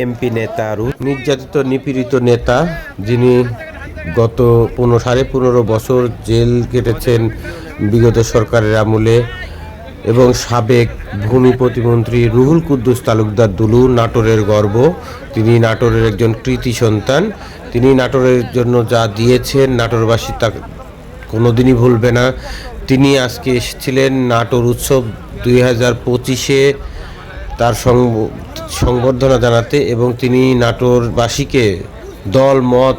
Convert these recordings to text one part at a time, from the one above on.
MP নেতা রু- নির্যাতিত, নিপীড়িত নেতা যিনি গত পনেরো, সাড়ে পনেরো বছর জেল কেটেছেন বিগত সরকারের আমলে এবং সাবেক ভূমি প্রতিমন্ত্রী রুহুল কুদ্দুস তালুকদার দুলু, নাটোরের গর্ব। তিনি নাটোরের একজন কৃতি সন্তান। তিনি নাটোরের জন্য যা দিয়েছেন, নাটোরবাসী তা কোনোদিনই ভুলবে না। তিনি আজকে এসেছিলেন নাটোর উৎসব দুই হাজার পঁচিশে। তার সং- সংবর্ধনা জানাতে এবং তিনি নাটোরবাসীকে দল মত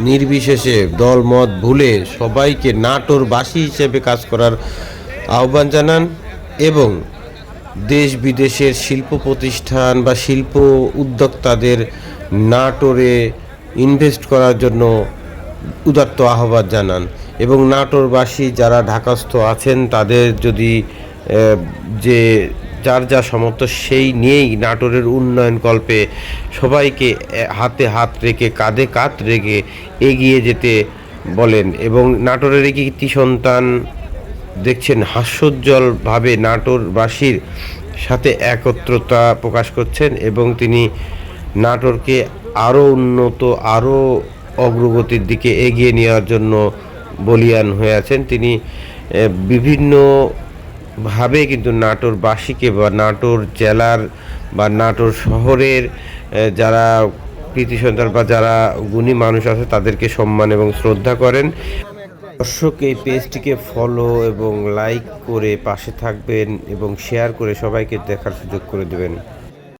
নির্বিশেষে, দল মত ভুলে সবাইকে নাটোরবাসী হিসেবে কাজ করার আহ্বান জানান এবং দেশ বিদেশের শিল্প প্রতিষ্ঠান বা শিল্প উদ্যোক্তাদের নাটোরে ইনভেস্ট করার জন্য উদাত্ত আহ্বান জানান। এবং নাটোরবাসী যারা ঢাকাস্থ আছেন, তাদের যদি যে যার যা সামর্থ্য সেই নিয়েই নাটোরের উন্নয়ন কল্পে সবাইকে হাতে হাত রেখে কাঁধে কাঁধ রেখে এগিয়ে যেতে বলেন এবং নাটোরের কীর্তি সন্তান দেখছেন হাস্যোজ্জ্বলভাবে নাটোরবাসীর সাথে একত্রতা প্রকাশ করছেন এবং তিনি নাটোরকে আরও উন্নত আরও অগ্রগতির দিকে এগিয়ে নেওয়ার জন্য বলিয়ান হয়ে আছেন। তিনি আহ, বিভিন্নভাবে কিন্তু নাটোর বাসীকে বা নাটোর জেলার বা নাটোর শহরের যারা কৃতি সন্তান বা যারা গুণী মানুষ আছে তাদেরকে সম্মান এবং শ্রদ্ধা করেন। দর্শক, এই পেজটিকে ফলো এবং লাইক করে পাশে থাকবেন এবং শেয়ার করে সবাইকে দেখার সুযোগ করে দেবেন।